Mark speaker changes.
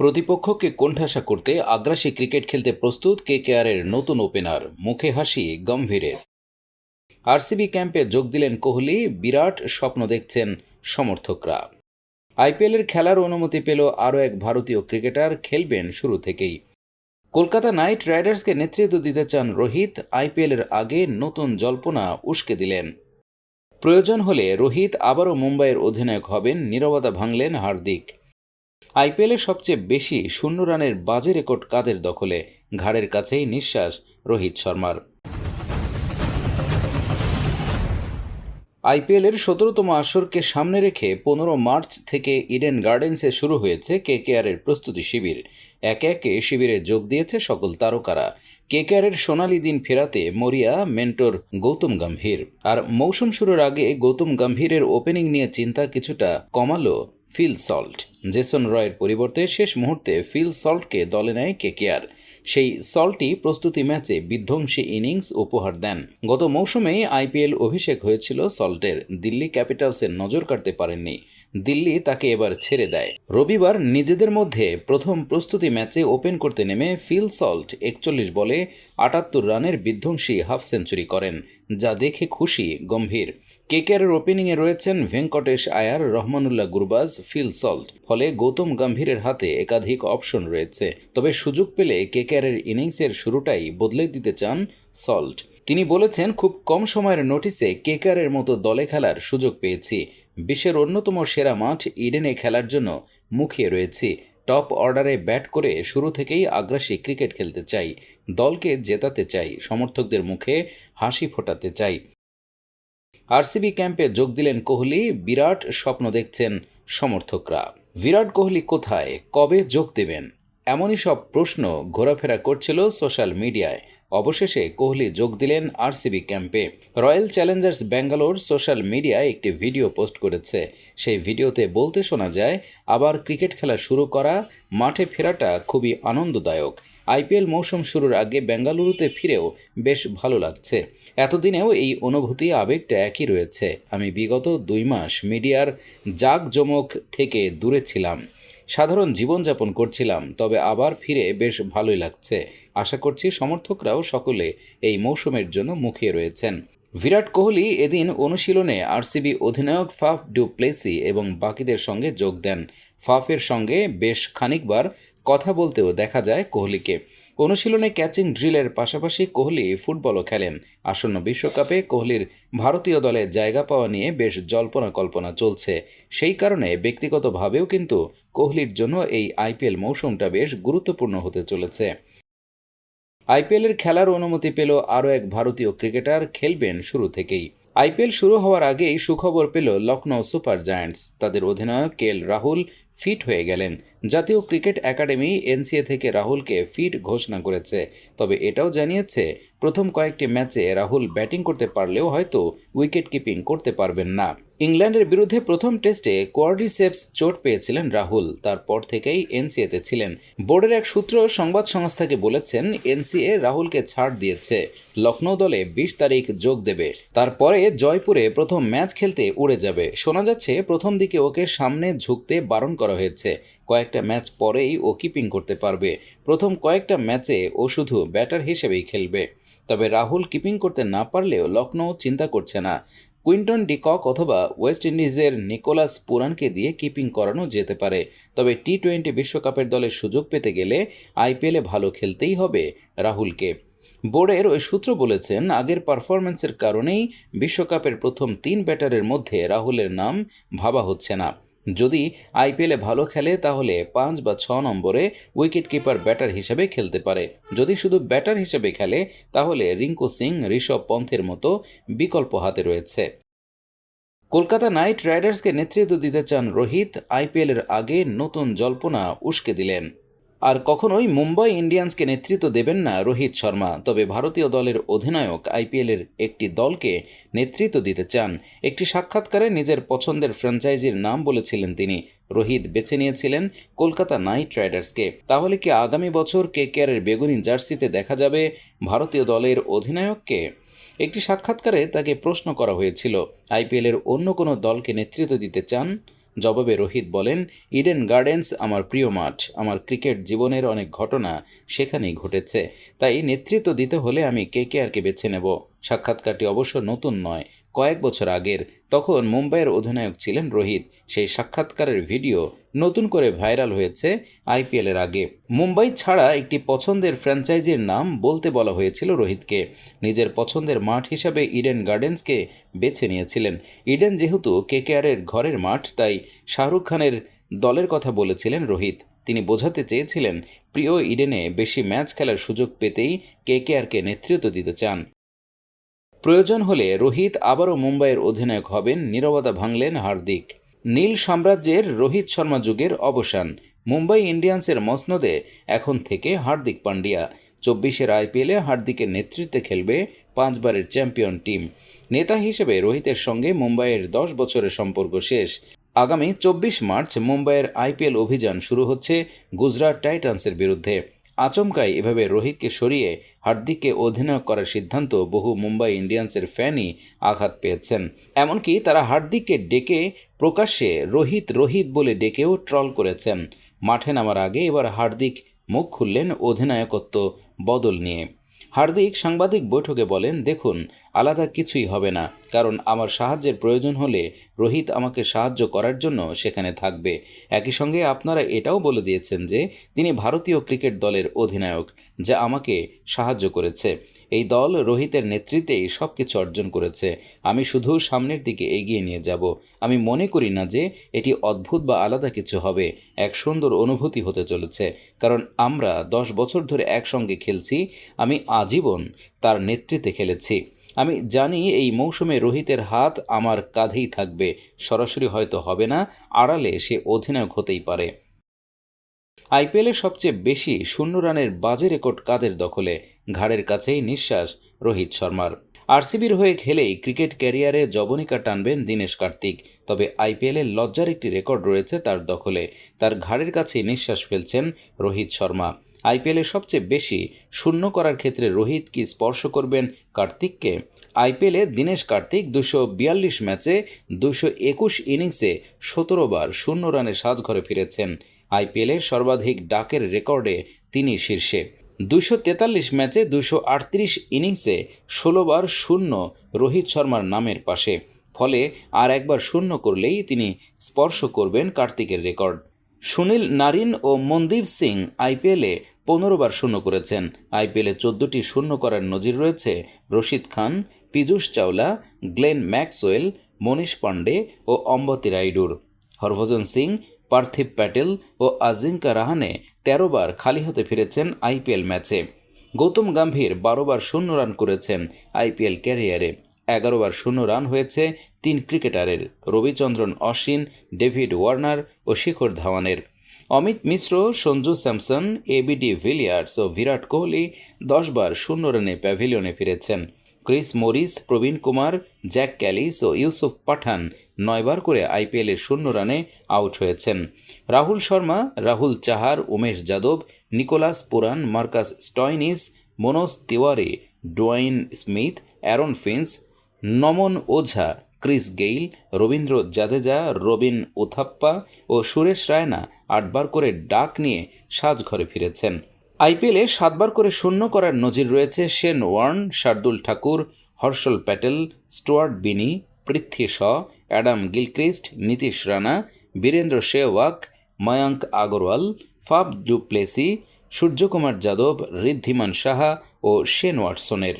Speaker 1: প্রতিপক্ষকে কোণঠাসা করতে আগ্রাসী ক্রিকেট খেলতে প্রস্তুত কেকেআরের নতুন ওপেনার মুখে হাসি গম্ভীরের। আরসিবি ক্যাম্পে যোগ দিলেন কোহলি, বিরাট স্বপ্ন দেখছেন সমর্থকরা। আইপিএলের খেলার অনুমতি পেল আরও এক ভারতীয় ক্রিকেটার, খেলবেন শুরু থেকেই। কলকাতা নাইট রাইডার্সকে নেতৃত্ব দিতে চান রোহিত, আইপিএলের আগে নতুন জল্পনা উস্কে দিলেন। প্রয়োজন হলে রোহিত আবারও মুম্বাইয়ের অধিনায়ক হবেন, নীরবতা ভাঙলেন হার্দিক। আইপিএলের সবচেয়ে বেশি শূন্য রানের বাজে রেকর্ড কাদের দখলে? ঘাড়ের কাছেই নিঃশ্বাস, রোহিত শর্মার। আইপিএলের সতেরোতম আসরকে সামনে রেখে পনেরো মার্চ থেকে ইডেন গার্ডেন্সে শুরু হয়েছে কেকেআরের প্রস্তুতি শিবির। একে একে শিবিরে যোগ দিয়েছে সকল তারকারা। কে কেকেআরের সোনালি দিন ফেরাতে মরিয়া, মেন্টর গৌতম গম্ভীর। আর মৌসুম শুরুর আগে গৌতম গম্ভীরের ওপেনিং নিয়ে চিন্তা কিছুটা কমালো ফিল সল্ট। জেসন রয়ের পরিবর্তে শেষ মুহূর্তে ফিল সল্টকে দলে নেয় কেকেআর। সেই সল্টই প্রস্তুতি ম্যাচে বিধ্বংসী ইনিংস উপহার দেন। গত মৌসুমে আইপিএল অভিষেক হয়েছিল সল্টের। দিল্লি ক্যাপিটালসের নজর কাটতে পারেননি। দিল্লি তাকে এবার ছেড়ে দেয়। রবিবার নিজেদের মধ্যে প্রথম প্রস্তুতি ম্যাচে ওপেন করতে নেমে ফিল সল্ট একচল্লিশ বলে আটাত্তর রানের বিধ্বংসী হাফ সেঞ্চুরি করেন, যা দেখে খুশি গম্ভীর। কেকেআরের ওপেনিংয়ে রয়েছেন ভেঙ্কটেশ আয়ার, রহমানুল্লাহ গুরবাজ, ফিল সল্ট। ফলে গৌতম গম্ভীরের হাতে একাধিক অপশন রয়েছে। তবে সুযোগ পেলে কেকেআরের ইনিংসের শুরুটাই বদলে দিতে চান সল্ট। তিনি বলেছেন, খুব কম সময়ের নোটিসে কেকারের মতো দলে খেলার সুযোগ পেয়েছি। বিশ্বের অন্যতম সেরা মাঠ ইডেনে খেলার জন্য মুখিয়ে রয়েছি। টপ অর্ডারে ব্যাট করে শুরু থেকেই আগ্রাসী ক্রিকেট খেলতে চাই। দলকে জেতাতে চাই। সমর্থকদের মুখে হাসি ফোটাতে চাই। আরসিবি ক্যাম্পে যোগ দিলেন কোহলি, বিরাট স্বপ্ন দেখছেন সমর্থকরা। বিরাট কোহলি কোথায়, কবে যোগ দেবেন, এমনই সব প্রশ্ন ঘোরাফেরা করছিল সোশ্যাল মিডিয়ায়। অবশেষে কোহলি যোগ দিলেন আরসিবি ক্যাম্পে। রয়্যাল চ্যালেঞ্জার্স ব্যাঙ্গালোর সোশ্যাল মিডিয়ায় একটি ভিডিও পোস্ট করেছে। সেই ভিডিওতে বলতে শোনা যায়, আবার ক্রিকেট খেলা শুরু করা, মাঠে ফেরাটা খুবই আনন্দদায়ক। আইপিএল মৌসুম শুরুর আগে বেঙ্গালুরুতে ফিরেও বেশ ভালো লাগছে। এতদিনেও এই অনুভূতি, আবেগটা একই রয়েছে। আমি বিগত দুই মাস মিডিয়ার জাঁকজমক থেকে দূরে ছিলাম। সাধারণ জীবনযাপন করছিলাম, তবে আবার ফিরে বেশ ভালোই লাগছে। আশা করছি সমর্থকরাও সকলে এই মৌসুমের জন্য মুখিয়ে রয়েছেন। বিরাট কোহলি এদিন অনুশীলনে আরসিবি অধিনায়ক ফাফ ডু প্লেসি এবং বাকিদের সঙ্গে যোগ দেন। ফাফের সঙ্গে বেশ খানিকবার কথা বলতেও দেখা যায় কোহলিকে। অনুশীলনে ক্যাচিং ড্রিলের পাশাপাশি কোহলি ফুটবলও খেলেন। আসন্ন বিশ্বকাপে কোহলির ভারতীয় দলে জায়গা পাওয়া নিয়ে বেশ জল্পনা কল্পনা চলছে। সেই কারণে ব্যক্তিগতভাবেও কিন্তু কোহলির জন্য এই আইপিএল মৌসুমটা বেশ গুরুত্বপূর্ণ হতে চলেছে। আইপিএলের খেলার অনুমতি পেল আরও এক ভারতীয় ক্রিকেটার, খেলবেন শুরু থেকেই। আইপিএল শুরু হওয়ার আগেই সুখবর পেল লখনৌ সুপার জায়ান্টস। তাদের অধিনায়ক কে রাহুল ফিট হয়ে গেলেন। জাতীয় ক্রিকেট একাডেমি এনসিএ থেকে রাহুলকে ফিট ঘোষণা করেছে। তবে এটাও জানিয়েছে, প্রথম কয়েকটি ম্যাচে রাহুল ব্যাটিং করতে পারলেও হয়তো উইকেট কিপিং করতে পারবেন না। ইংল্যান্ডের বিরুদ্ধে প্রথম টেস্টে কোয়ার্ডিসেপস চোট পেয়েছিলেন রাহুল। তারপর থেকেই এনসিএতে ছিলেন। বোর্ডের এক সূত্র সংবাদ সংস্থাকে বলেছেন, এনসিএ রাহুলকে ছাড় দিয়েছে। লখনৌ দলে বিশ তারিখ যোগ দেবে। তারপরে জয়পুরে প্রথম ম্যাচ খেলতে উড়ে যাবে। শোনা যাচ্ছে, প্রথম দিকে ওকে সামনে ঝুঁকতে বারণ করা হয়েছে। কয়েকটা ম্যাচ পরেই ও কিপিং করতে পারবে। প্রথম কয়েকটা ম্যাচে ও শুধু ব্যাটার হিসেবেই খেলবে। তবে রাহুল কিপিং করতে না পারলেও লখনৌ চিন্তা করছে না। কুইন্টন ডিকক অথবা ওয়েস্ট ইন্ডিজের নিকোলাস পুরানকে দিয়ে কিপিং করানো যেতে পারে। তবে টি টোয়েন্টি বিশ্বকাপের দলের সুযোগ পেতে গেলে আইপিএলে ভালো খেলতেই হবে রাহুলকে। বোর্ডের ওই সূত্র বলেছেন, আগের পারফরম্যান্সের কারণেই বিশ্বকাপের প্রথম তিন ব্যাটারের মধ্যে রাহুলের নাম ভাবা হচ্ছে না। যদি আইপিএলে ভালো খেলে, তাহলে পাঁচ বা ছ নম্বরে উইকেট কিপার ব্যাটার হিসেবে খেলতে পারে। যদি শুধু ব্যাটার হিসেবে খেলে, তাহলে রিঙ্কু সিং, ঋষভ পন্থের মতো বিকল্প হাতে রয়েছে। কলকাতা নাইট রাইডার্সকে নেতৃত্ব দিতে চান রোহিত। আইপিএলের আগে নতুন জল্পনা উস্কে দিলেন। আর কখনোই মুম্বাই ইন্ডিয়ান্সকে নেতৃত্ব দেবেন না রোহিত শর্মা। তবে ভারতীয় দলের অধিনায়ক আইপিএলের একটি দলকে নেতৃত্ব দিতে চান। একটি সাক্ষাৎকারে নিজের পছন্দের ফ্র্যাঞ্চাইজির নাম বলেছিলেন তিনি। রোহিত বেছে নিয়েছিলেন কলকাতা নাইট রাইডার্সকে। তাহলে কি আগামী বছর কে কেয়ারের বেগুনি জার্সিতে দেখা যাবে ভারতীয় দলের অধিনায়ককে? একটি সাক্ষাৎকারে তাকে প্রশ্ন করা হয়েছিল, আইপিএলের অন্য কোনো দলকে নেতৃত্ব দিতে চান? জবাবে রোহিত বলেন, ইডেন গার্ডেন্স আমার প্রিয় মাঠ। আমার ক্রিকেট জীবনের অনেক ঘটনা সেখানেই ঘটেছে। তাই নেতৃত্ব দিতে হলে আমি কে কে আরকে বেছে নেব? সাক্ষাৎকারটি অবশ্য নতুন নয় কয়েক বছর আগের তখন মুম্বাইয়ের অধিনায়ক ছিলেন রোহিত। সেই সাক্ষাৎকারের ভিডিও নতুন করে ভাইরাল হয়েছে আইপিএলের আগে। মুম্বাই ছাড়া একটি পছন্দের ফ্র্যাঞ্চাইজির নাম বলতে বলা হয়েছিল রোহিতকে। নিজের পছন্দের মাঠ হিসাবে ইডেন গার্ডেন্সকে বেছে নিয়েছিলেন। ইডেন যেহেতু কেকেআরের ঘরের মাঠ, তাই শাহরুখ খানের দলের কথা বলেছিলেন রোহিত। তিনি বোঝাতে চেয়েছিলেন, প্রিয় ইডেনে বেশি ম্যাচ খেলার সুযোগ পেতেই কেকেআরকে নেতৃত্ব দিতে চান। প্রয়োজন হলে রোহিত আবারও মুম্বাইয়ের অধিনায়ক হবেন, নীরবতা ভাঙলেন হার্দিক। নীল সাম্রাজ্যের রোহিত শর্মা যুগের অবসান। মুম্বাই ইন্ডিয়ান্সের মসনদে এখন থেকে হার্দিক পান্ডিয়া। চব্বিশের আইপিএলে হার্দিকের নেতৃত্বে খেলবে পাঁচবারের চ্যাম্পিয়ন টিম। নেতা হিসেবে রোহিতের সঙ্গে মুম্বাইয়ের দশ বছরের সম্পর্ক শেষ। আগামী চব্বিশ মার্চ মুম্বাইয়ের আইপিএল অভিযান শুরু হচ্ছে গুজরাট টাইটান্সের বিরুদ্ধে। আচমকাই এভাবে রোহিতকে সরিয়ে হার্দিককে অধিনায়ক করার সিদ্ধান্ত বহু মুম্বাই ইন্ডিয়ান্সের ফ্যানই আঘাত পেয়েছেন। এমনকি তারা হার্দিককে ডেকে প্রকাশ্যে রোহিত রোহিত বলে ডেকেও ট্রল করেছেন। মাঠে নামার আগে এবার হার্দিক মুখ খুললেন অধিনায়কত্ব বদল নিয়ে। হার্দিক সাংবাদিক বৈঠকে বলেন, দেখুন, আলাদা কিছুই হবে না, কারণ আমার সাহায্যের প্রয়োজন হলে রোহিত আমাকে সাহায্য করার জন্য সেখানে থাকবে। একই সঙ্গে আপনারা এটাও বলে দিয়েছেন যে তিনি ভারতীয় ক্রিকেট দলের অধিনায়ক, যা আমাকে সাহায্য করেছে। এই দল রোহিতের নেতৃত্বেই সব কিছু অর্জন করেছে। আমি শুধু সামনের দিকে এগিয়ে নিয়ে যাব। আমি মনে করি না যে এটি অদ্ভুত বা আলাদা কিছু হবে। এক সুন্দর অনুভূতি হতে চলেছে। কারণ আমরা দশ বছর ধরে একসঙ্গে খেলছি, আমি আজীবন তার নেতৃত্বে খেলেছি। আমি জানি এই মৌসুমে রোহিতের হাত আমার কাঁধেই থাকবে। সরাসরি হয়তো হবে না, আড়ালে সে অধিনায়ক হতেই পারে। আইপিএলে সবচেয়ে বেশি শূন্য রানের বাজে রেকর্ড কাদের দখলে? ঘাড়ের কাছেই নিঃশ্বাস, রোহিত শর্মার। আরসিবির হয়ে খেলেই ক্রিকেট ক্যারিয়ারে জবনিকা টানবেন দীনেশ কার্তিক। তবে আইপিএলে লজ্জার একটি রেকর্ড রয়েছে তার দখলে। তার ঘাড়ের কাছেই নিঃশ্বাস ফেলছেন রোহিত শর্মা। আইপিএলে সবচেয়ে বেশি শূন্য করার ক্ষেত্রে রোহিত কি স্পর্শ করবেন কার্তিককে? আইপিএলে দীনেশ কার্তিক দুশো বিয়াল্লিশ ম্যাচে দুশো একুশ ইনিংসে সতেরো বার শূন্য রানে সাজঘরে ফিরেছেন। আইপিএলে সর্বাধিক ডাকের রেকর্ডে তিনি শীর্ষে। দুশো তেতাল্লিশ ম্যাচে দুশো আটত্রিশ ইনিংসে ষোলোবার শূন্য রোহিত শর্মার নামের পাশে। ফলে আর একবার শূন্য করলেই তিনি স্পর্শ করবেন কার্তিকের রেকর্ড। সুনীল নারিন ও মনদীপ সিং আইপিএলে পনেরো বার শূন্য করেছেন। আইপিএলে চোদ্দটি শূন্য করার নজির রয়েছে রশিদ খান, পীযূষ চাওলা, গ্লেন ম্যাক্সওয়েল, মনীষ পাণ্ডে ও অম্বতী রাইডুর। হরভজন সিং পার্থিব প্যাটেল ও আজিঙ্কা রাহানে তেরো বার খালি হাতে ফিরেছেন আইপিএল ম্যাচে। গৌতম গম্ভীর বারো বার শূন্য রান করেছেন আইপিএল ক্যারিয়ারে। এগারো বার শূন্য রান হয়েছে তিন ক্রিকেটারের, রবিচন্দ্রন অশ্বিন, ডেভিড ওয়ার্নার ও শিখর ধাওয়ানের। অমিত মিশ্র, সঞ্জু স্যামসন এবিডি ভিলিয়ার্স ও বিরাট কোহলি দশবার শূন্য রানে প্যাভিলিয়নে ফিরেছেন। Chris Morris, Praveen Kumar, Jacques Kallis ও ইউসুফ পাঠান নয়বার করে আইপিএলের শূন্য রানে আউট হয়েছেন। Rahul Sharma, Rahul Chahar, Umesh Yadav, Nicholas Pooran, Marcus Stoinis, Manoj Tiwari, Dwayne Smith, Aaron Finch, Naman Ojha, Chris Gayle, Ravindra Jadeja, Robin Uthappa ও সুরেশ রায়না আটবার করে ডাক নিয়ে সাজঘরে ফিরেছেন। আইপিএলে সাতবার করে শূন্য করার নজির রয়েছে Shane Warne, Shardul Thakur, Harshal Patel, Stuart Binny, Prithvi Shaw, Adam Gilchrist, Nitish Rana, Virender Sehwag Mayank Agarwal Faf du Plessis, Suryakumar Yadav, Wriddhiman Saha ও শেন ওয়াটসনের।